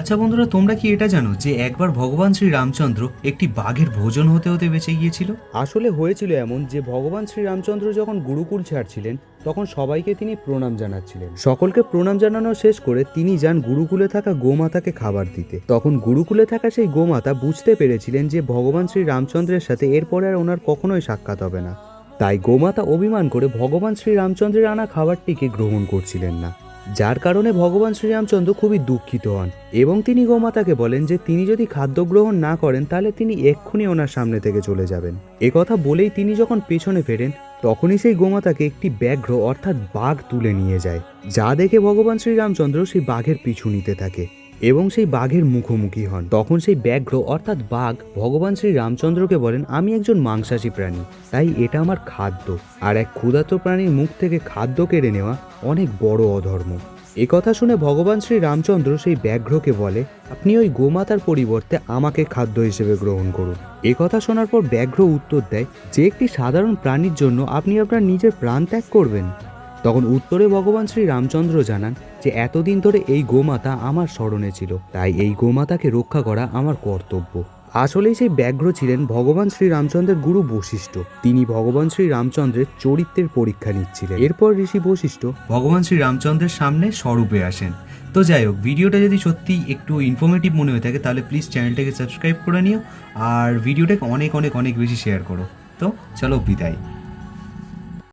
আচ্ছা বন্ধুরা, তোমরা কি এটা জানো যে একবার ভগবান শ্রী রামচন্দ্র একটি বাঘের ভোজন হতে হতে বেঁচে গিয়েছিল? আসলে হয়েছিল এমন যে ভগবান শ্রীরামচন্দ্র যখন গুরুকুল ছাড়ছিলেন, তখন সবাইকে তিনি প্রণাম জানাচ্ছিলেন। সকলকে প্রণাম জানানো শেষ করে তিনি যান গুরুকুলে থাকা গোমাতাকে খাবার দিতে। তখন গুরুকুলে থাকা সেই গোমাতা বুঝতে পেরেছিলেন যে ভগবান শ্রী রামচন্দ্রের সাথে এরপরে আর ওনার কখনোই সাক্ষাৎ হবে না। তাই গোমাতা অভিমান করে ভগবান শ্রী রামচন্দ্রের আনা খাবারটিকে গ্রহণ করছিলেন না। যার কারণে ভগবান শ্রীরামচন্দ্র খুবই দুঃখিত হন এবং তিনি গোমাতাকে বলেন যে তিনি যদি খাদ্য গ্রহণ না করেন, তাহলে তিনি এক্ষুনি ওনার সামনে থেকে চলে যাবেন। কথা বলেই তিনি যখন পেছনে ফেরেন, তখনই সেই গোমাতাকে একটি ব্যাঘ্র অর্থাৎ বাঘ তুলে নিয়ে যায়, যা দেখে ভগবান শ্রীরামচন্দ্র সেই বাঘের পিছু নিতে থাকে। এবং সেই বাঘের মুখোমুখি হন। তখন সেই ব্যাঘ্র, অর্থাৎ বাঘ, ভগবান শ্রী রামচন্দ্রকে বলেন, আমি একজন মাংসাশী প্রাণী, তাই এটা আমার খাদ্য। আর এক ক্ষুধাত প্রাণীর মুখ থেকে খাদ্য কেড়ে নেওয়া অনেক বড় অধর্ম। কথা শুনে ভগবান শ্রী রামচন্দ্র সেই ব্যাঘ্রকে বলে, আপনি ওই গোমাতার পরিবর্তে আমাকে খাদ্য হিসেবে গ্রহণ করুন। কথা শোনার পর ব্যাঘ্র উত্তর দেয়, যে একটি সাধারণ প্রাণীর জন্য আপনি আপনার নিজের প্রাণ ত্যাগ করবেন। তখন উত্তরে ভগবান শ্রী রামচন্দ্র জানান যে, এতদিন ধরে এই গোমাতা আমার স্মরণে ছিল। তাই এই গোমাতাকে রক্ষা করা আমার কর্তব্য। আসলেই সেই ব্যাঘ্র ছিলেন ভগবান শ্রী রামচন্দ্রের গুরু বশিষ্ঠ। তিনি ভগবান শ্রী রামচন্দ্রের চরিত্রের পরীক্ষা নিচ্ছিলেন। এরপর ঋষি বশিষ্ঠ ভগবান শ্রী রামচন্দ্রের সামনে স্বরূপে আসেন। তো যাই হোক, ভিডিওটা যদি সত্যি একটু ইনফরমেটিভ মনে হয়ে থাকে, তাহলে প্লিজ চ্যানেলটাকে সাবস্ক্রাইব করে নিও। আর ভিডিওটাকে অনেক অনেক অনেক বেশি শেয়ার করো। তো চলো বিদায়।